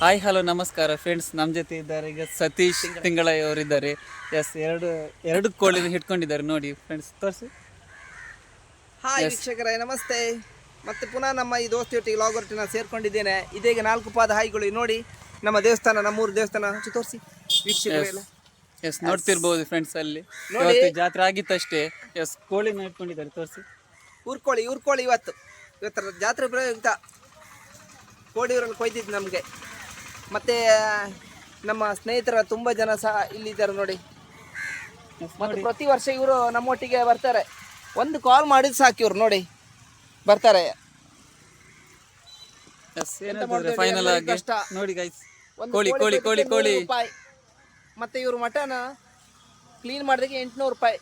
Hi hello ನಮಸ್ಕಾರ friends ನಮ್ಮ ಜೊತೆ ಇದ್ದಾರೆ ಈಗ ಸತೀಶ್ ತಿಂಗಳಯ್ಯ ಅವರಿದ್ದಾರೆ ಎಸ್ ಎರಡು ಎರಡು ಕೋಳಿನ ಹಿಡ್ಕೊಂಡಿದ್ದಾರೆ ನೋಡಿ ಫ್ರೆಂಡ್ಸ್ ತೋರಿಸಿ. ಹಾಯ್ ವೀಕ್ಷಕರೇ ನಮಸ್ತೆ. ಮತ್ತೆ ಪುನಃ ನಮ್ಮ ಈ ದೋಸ್ತಿಯೊಟ್ಟಿಗೆ ಲಾಗರ್ಟಿನ ಸೇರ್ಕೊಂಡಿದ್ದೇನೆ. ಇದೀಗ ನಾಲ್ಕು ಪಾದ ಹಾಯಿಗಳು. ನೋಡಿ ನಮ್ಮ ದೇವಸ್ಥಾನ ನಮ್ಮೂರು ದೇವಸ್ಥಾನ. ತೋರಿಸಿ ವೀಕ್ಷಕರೆಲ್ಲ ಎಸ್ ನೋಡ್ತಿರ್ಬೋದು ಫ್ರೆಂಡ್ಸ್ ಅಲ್ಲಿ. ನೋಡಿ. ಇವತ್ತು ಜಾತ್ರೆ ಆಗಿತ್ತಷ್ಟೇ. ಎಸ್ ಕೋಳಿನ ಹಿಡ್ಕೊಂಡಿದ್ದಾರೆ. ತೋರಿಸಿ. ಊರ್ಕೋಳಿ ಊರ್ಕೋಳಿ ಇವತ್ತು. ಇವತ್ತರ ಜಾತ್ರೆ ಪ್ರಯುಕ್ತ. ಕೋಡಿಯೂರಲ್ಲಿ ಕೊಯ್ದಿದ್ದು ನಮಗೆ. ಮತ್ತೆ ನಮ್ಮ ಸ್ನೇಹಿತರ ತುಂಬ ಜನ ಸಹ ಇಲ್ಲಿದ್ದಾರೆ ನೋಡಿ. ಮತ್ತೆ ಪ್ರತಿ ವರ್ಷ ಇವರು ನಮ್ಮೊಟ್ಟಿಗೆ ಬರ್ತಾರೆ. ಒಂದು ಕಾಲ್ ಮಾಡಿದ್ ಸಾಕು ಇವ್ರು ನೋಡಿ. ಬರ್ತಾರೆ. ಎಸ್ ಎಂತ ಮಾಡ್ತಾರೆ ಫೈನಲ್ ಆಗಿ? ನೋಡಿ ಗೈಸ್ ಕೋಳಿ ಕೋಳಿ ಕೋಳಿ ಕೋಳಿ ರೂಪಾಯಿ. ಮತ್ತೆ ಇವ್ರ ಮಟನ್ ಕ್ಲೀನ್ ಮಾಡಿದಕ್ಕೆ ಎಂಟುನೂರು ರೂಪಾಯಿ.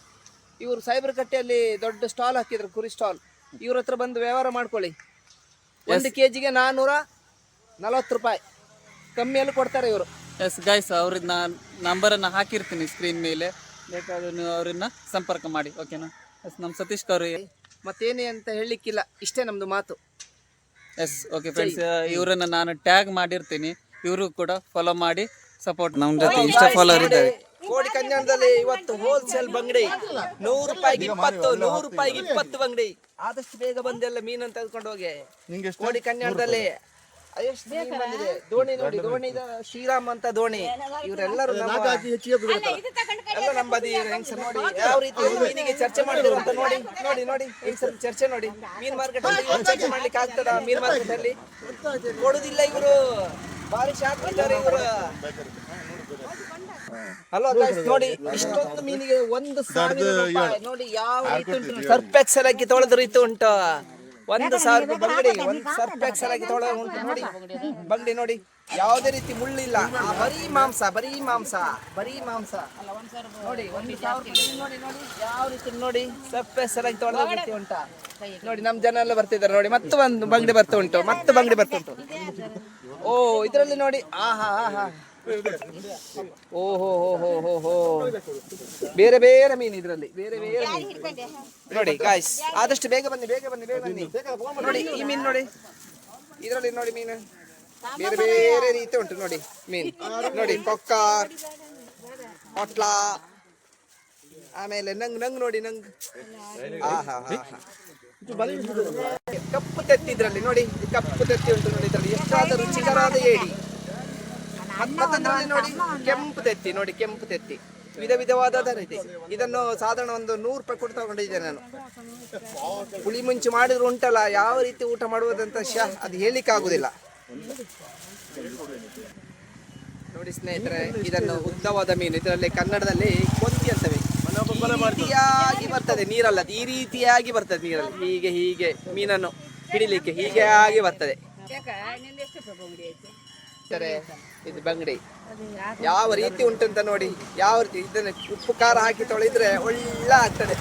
ಇವರು ಸೈಬರ್ ಕಟ್ಟೆಯಲ್ಲಿ ದೊಡ್ಡ ಸ್ಟಾಲ್ ಹಾಕಿದ್ರು ಕುರಿ ಸ್ಟಾಲ್ ಇವ್ರ ಹತ್ರ ಬಂದು ವ್ಯವಹಾರ ಮಾಡ್ಕೊಳ್ಳಿ. ಒಂದು ಕೆ ಜಿಗೆ ನಾನ್ನೂರ ನಲವತ್ತು ರೂಪಾಯಿ. ಕಮ್ಮಿಯಲ್ಲಿ ಕೊಡ್ತಾರೆ ಇವರು. ಎಸ್ ಗೈಸ್ ನಾನು ನಂಬರನ್ನು ಹಾಕಿರ್ತೀನಿ ಸ್ಕ್ರೀನ್ ಮೇಲೆ. ಬೇಕಾದ್ರೆ ನೀವು ಅವ್ರನ್ನ ಸಂಪರ್ಕ ಮಾಡಿ ಓಕೆನಾ ಎಸ್ ನಮ್ಮ ಸತೀಶ್ ಅವರು ಮತ್ತೇನೇ ಅಂತ ಹೇಳಲಿಕ್ಕಿಲ್ಲ ಇಷ್ಟೇ ನಮ್ಮದು ಮಾತು. ಎಸ್ ಓಕೆ ಫ್ರೆಂಡ್ಸ್ ಇವರನ್ನ ನಾನು ಟ್ಯಾಗ್ ಮಾಡಿರ್ತೀನಿ ಇವರು ಕೂಡ ಫಾಲೋ ಮಾಡಿ ಸಪೋರ್ಟ್ ನಮ್ಮ ಜೊತೆ ಇಷ್ಟ ಫಾಲೋವರ್ ಇದ್ದಾರೆ. ಕೋಡಿ ಕನ್ಯಾಣದಲ್ಲಿ ಇವತ್ತು ಹೋಲ್ಸೇಲ್ ಬಂಗಡಿ. ನೂರು ರೂಪಾಯಿಗೆ ಇಪ್ಪತ್ತು ನೂರು ರೂಪಾಯಿಗೆ ಇಪ್ಪತ್ತು ಬಂಗಡಿ. ಆದಷ್ಟು ಬೇಗ ಬಂದೆಲ್ಲ ಮೀನನ್ನು ತೆಗೆದುಕೊಂಡು ಹೋಗಿ. ಕೋಡಿ ಕಲ್ಯಾಣದಲ್ಲಿ ಎಷ್ಟು ಬಂದಿದೆ? ದೋಣಿ ನೋಡಿ ದೋಣಿ ಶ್ರೀರಾಮ್ ಅಂತ ದೋಣಿ. ಇವರೆಲ್ಲರೂ ನಮ್ಮ ಎಲ್ಲ ನಮ್ಮ ಬದಿ ಹೆಂಗ್ಸರ್ ನೋಡಿ ಯಾವ ರೀತಿ ಮೀನಿಗೆ ಚರ್ಚೆ ಮಾಡಿದ್ರು ಅಂತ ನೋಡಿ ನೋಡಿ ನೋಡಿ ಹೆಂಗ್ಸರ್ ಚರ್ಚೆ ನೋಡಿ. ಮೀನ್ ಮಾರ್ಕೆಟ್ ಅಲ್ಲಿ ಚರ್ಚೆ ಮಾಡ್ಲಿಕ್ಕೆ ಆಗ್ತದ? ಮೀನ್ ಮಾರ್ಕೆಟ್ ಅಲ್ಲಿ? ಕೊಡುದಿಲ್ಲ ಇವರು. ಬಾರಿ ಶಾಕ್ ಇದ್ದಾರೆ ಇವರು. ಹಲೋ ನೋಡಿ ಇಷ್ಟೊಂದು ಮೀನಿಗೆ ಒಂದು ಸಾವಿರ ರೂಪಾಯಿ. ನೋಡಿ ಯಾವ ರೀತಿ ಉಂಟು. ಸರ್ಪ್ ಎಕ್ಸೆಲ್ ಆಗಿ ತೊಳೆದ ರೀತಿ ಉಂಟು. ಒಂದು ಸಾವಿರ ರೂಪಾಯಿ ಬಂಗಡಿ ಒಂದು ಸರ್ಫ್ ಎಕ್ಸೆಲ್ ಆಗಿ ತೊಳೆದ ಉಂಟು ನೋಡಿ. ಬಂಗಡಿ ನೋಡಿ ಯಾವುದೇ ರೀತಿ ಮುಳ್ಳಿಲ್ಲ. ಆ ಬರೀ ಮಾಂಸ ಬರೀ ಮಾಂಸ ಬರೀ ಮಾಂಸ. ನೋಡಿ ಒಂದು ಸಾವಿರ ನೋಡಿ ನೋಡಿ ಯಾವ ರೀತಿ ನೋಡಿ ಸರ್ಫ್ ಎಕ್ಸೆಲ್ ಆಗಿ ತೊಳೆದ ರೀತಿ ಉಂಟಾ. ನೋಡಿ ನಮ್ಮ ಜನ ಎಲ್ಲ ಬರ್ತಿದ್ದಾರೆ ನೋಡಿ ಮತ್ತೆ ಒಂದು ಬಂಗಡಿ ಬರ್ತಾ ಉಂಟು ಮತ್ತೆ ಬಂಗಡಿ ಬರ್ತಾ ಉಂಟು. ಓ ಇದರಲ್ಲಿ ನೋಡಿ ಆಹಾ ಆಹಾ. ಓಹೋ ಹೋ ಹೋ ಹೋ ಬೇರೆ ಬೇರೆ ಮೀನು ಇದರಲ್ಲಿ. ಬೇರೆ ಬೇರೆ ಮೀನು. ನೋಡಿ ಗಾಯ್ಸ್ ಆದಷ್ಟು ಬೇಗ ಬನ್ನಿ ಬೇಗ ಬನ್ನಿ ಬೇಗ ಬನ್ನಿ. ನೋಡಿ ಈ ಮೀನು ನೋಡಿ. ಇದರಲ್ಲಿ ನೋಡಿ ಮೀನು. ಬೇರೆ ಬೇರೆ ರೀತಿ ಉಂಟು ನೋಡಿ ಮೀನು. ನೋಡಿ ಕೊಕ್ಕ ಹೊಟ್ಲ ಆಮೇಲೆ ನಂಗ್ ನಂಗ್ ನೋಡಿ ನಂಗ್. ಕಪ್ಪು ತೆತ್ತಿ ಇದ್ರಲ್ಲಿ ನೋಡಿ ಕಪ್ಪು ತೆತ್ತಿ ಉಂಟು ನೋಡಿ ಇದರಲ್ಲಿ. ಎಷ್ಟಾದ ರುಚಿಕರಾದ ಏಡಿ. ಮತ್ತೊಂದ್ರಲ್ಲಿ ನೋಡಿ ಕೆಂಪು ತೆತ್ತಿ ನೋಡಿ ಕೆಂಪು ತೆತ್ತಿ. ವಿಧ ವಿಧವಾದ ಇದೆ. ಇದನ್ನು ಸಾಧಾರಣ ಒಂದು ನೂರು ರೂಪಾಯಿ ಕೊಟ್ಟು ತಗೊಂಡಿದ್ದೆ ನಾನು. ಹುಳಿ ಮುಂಚೆ ಮಾಡಿದ್ರು ಉಂಟಲ್ಲ ಯಾವ ರೀತಿ ಊಟ ಮಾಡುವುದಂತ ಶ ಅದು ಹೇಳಿಕ್ಕೆ ಆಗುದಿಲ್ಲ. ನೋಡಿ ಸ್ನೇಹಿತರೆ ಇದನ್ನು ಉದ್ದವಾದ ಮೀನು. ಇದರಲ್ಲಿ ಕನ್ನಡದಲ್ಲಿ ಕೊಂತಿ ಅಂತವೆ. ರೀತಿಯಾಗಿ ಬರ್ತದೆ ನೀರಲ್ಲ ಈ ರೀತಿಯಾಗಿ ಬರ್ತದೆ ನೀರಲ್ಲಿ. ಹೀಗೆ ಹೀಗೆ ಮೀನನ್ನು ಹಿಡಿಲಿಕ್ಕೆ ಹೀಗೆ ಆಗಿ ಬರ್ತದೆ. ಇದು ಬಂಗಡಿ. ಯಾವ ರೀತಿ ಉಂಟಂತ ನೋಡಿ ಯಾವ ರೀತಿ ಇದನ್ನ ಉಪ್ಪು ಖಾರ ಹಾಕಿ ತೊಳೆದ್ರೆ ಒಳ್ಳೆ ಆಗ್ತದೆ.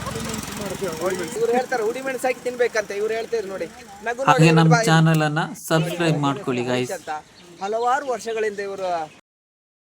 ಇವ್ರು ಹೇಳ್ತಾರೆ ಹುಡಿ ಮೆಣಸು ಹಾಕಿ ತಿನ್ಬೇಕಂತ ಇವ್ರು ಹೇಳ್ತಾರೆ ನೋಡಿ. ನಗು ಹಾಗೆ ನಮ್ಮ ಚಾನಲ್ ಅನ್ನ ಸಬ್ಸ್ಕ್ರೈಬ್ ಮಾಡ್ಕೊಳ್ಳಿ ಗೈಸ್ ಅಂತ. ಹಲವಾರು ವರ್ಷಗಳಿಂದ ಇವರು